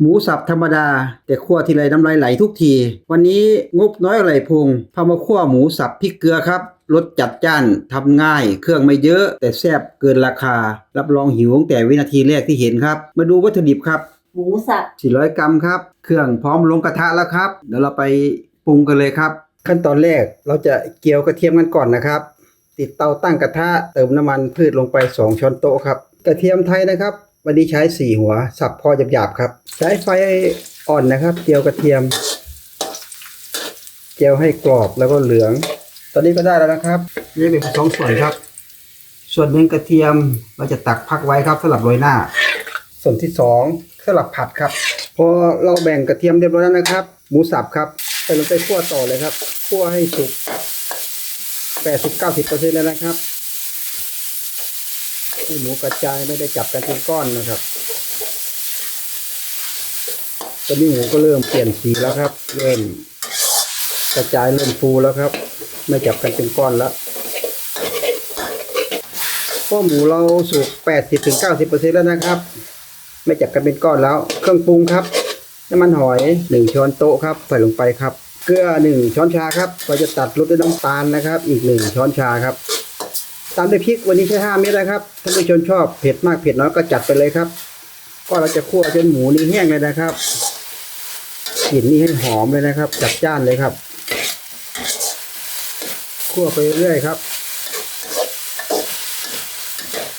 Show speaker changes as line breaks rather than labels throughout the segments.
หมูสับธรรมดา แต่คั่วทีไรน้ำลายไหลทุกที วันนี้งบน้อยอะไรพุงพามาคั่วหมูสับพริกเกลือครับรสจัดจ้านทำง่าย เครื่องไม่เยอะ แต่แซ่บเกินราคา รับรองหิวตั้งแต่วินาทีแรกที่เห็นครับ มาดูวัตถุดิบครับ
หมูสับ
400 กรัมครับ เครื่องพร้อมลงกระทะแล้วครับ เดี๋ยวเราไปปรุงกันเลยครับ ขั้นตอนแรกเราจะเกี่ยวกระเทียมกันก่อนนะครับ ติดเตาตั้งกระทะเติมน้ำมันพืชลงไป 2 ช้อนโต๊ะครับ กระเทียมไทยนะครับ วันนี้ใช้4หัว สับพอหยาบๆครับ ใช้ไฟอ่อนนะครับ เจียวกระเทียม เจียวให้กรอบแล้วก็เหลือง ตอนนี้ก็ได้แล้วนะครับนี่เป็นสองส่วนครับ ส่วนหนึ่งกระเทียมเราจะตักพักไว้ครับสำหรับโรยหน้า ส่วนที่สองสลับผัดครับ พอเราแบ่งกระเทียมเรียบร้อยแล้วนะครับ หมูสับครับใส่ลงไปคั่วต่อเลยครับคั่วให้สุก80-90%แล้วนะครับ ให้หมูกระจายไม่ได้จับกันเป็นก้อนนะครับตอนนี้หมูก็เริ่มเปลี่ยนสีแล้วครับ เริ่มกระจายเริ่มฟูแล้วครับ ไม่จับกันเป็นก้อนแล้วพอหมูเราสุก80-90%แล้วนะครับ ไม่จับกันเป็นก้อนแล้ว เครื่องปรุงครับน้ำมันหอย 1 ช้อนโต๊ะครับใส่ลงไปครับ เกลือ 1 ช้อนชาครับเราจะตัดรสด้วยน้ำตาลนะครับ อีก 1 ช้อนชาครับ ตามด้วยพริกวันนี้ใช้5เม็ดนะครับถ้านผู้ชมชอบเผ็ดมากเผ็ดน้อยก็จัดไปเลยครับ ก็เราจะคั่วจนหมูนี่แห้งเลยนะครับกลิ่นนี่ให้หอมเลยนะครับ จัดจ้านเลยครับคั่วไปเรื่อยครับ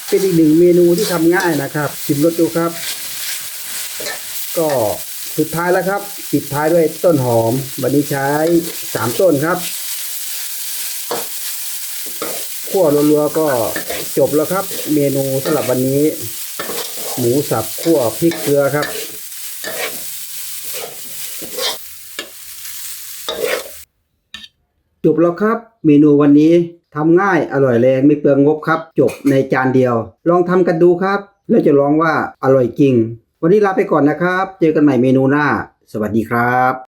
เป็นอีกหนึ่งเมนูที่ทำง่ายนะครับชิมรสดูครับ ก็สุดท้ายแล้วครับปิดท้ายด้วยต้นหอม วันนี้ใช้สามต้นครับ คั่วรัวๆก็จบแล้วครับ เมนูสำหรับวันนี้ หมูสับคั่วพริกเกลือครับ จบแล้วครับ เมนูวันนี้ทำง่ายอร่อยแรงไม่เปลืองงบครับ จบในจานเดียว ลองทำกันดูครับ แล้วจะลองว่าอร่อยจริง วันนี้ลาไปก่อนนะครับ เจอกันใหม่เมนูหน้า สวัสดีครับ